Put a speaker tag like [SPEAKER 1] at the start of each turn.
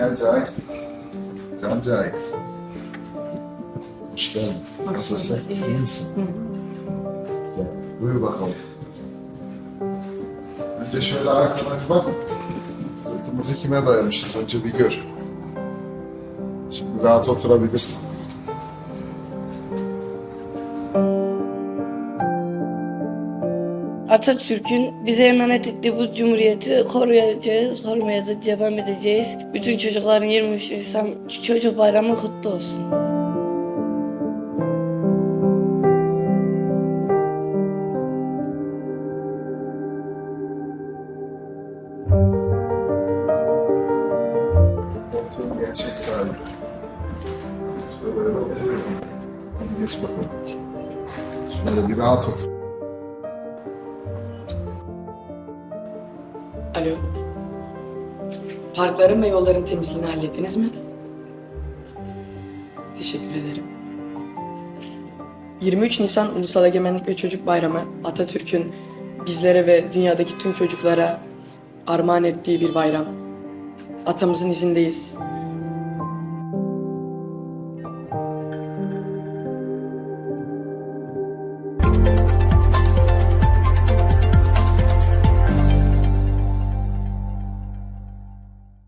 [SPEAKER 1] Gel Cahit. Can Cahit. Hoş geldin. Nasılsın? İyi misin? Gel. Buyur bakalım. Önce şöyle arkana bak. Sırtımızı kime dayamışız? Önce bir gör. Şimdi rahat oturabilirsin.
[SPEAKER 2] Atatürk'ün bize emanet ettiği bu cumhuriyeti koruyacağız, korumaya da devam edeceğiz. Bütün çocukların 23 Nisan Çocuk Bayramı kutlu olsun.
[SPEAKER 1] Gerçek sahibi. Geç bakalım. Şöyle bir rahat otur.
[SPEAKER 3] Alo. Parkların ve yolların temizliğini hallettiniz mi? Teşekkür ederim. 23 Nisan Ulusal Egemenlik ve Çocuk Bayramı Atatürk'ün bizlere ve dünyadaki tüm çocuklara armağan ettiği bir bayram. Atamızın izindeyiz.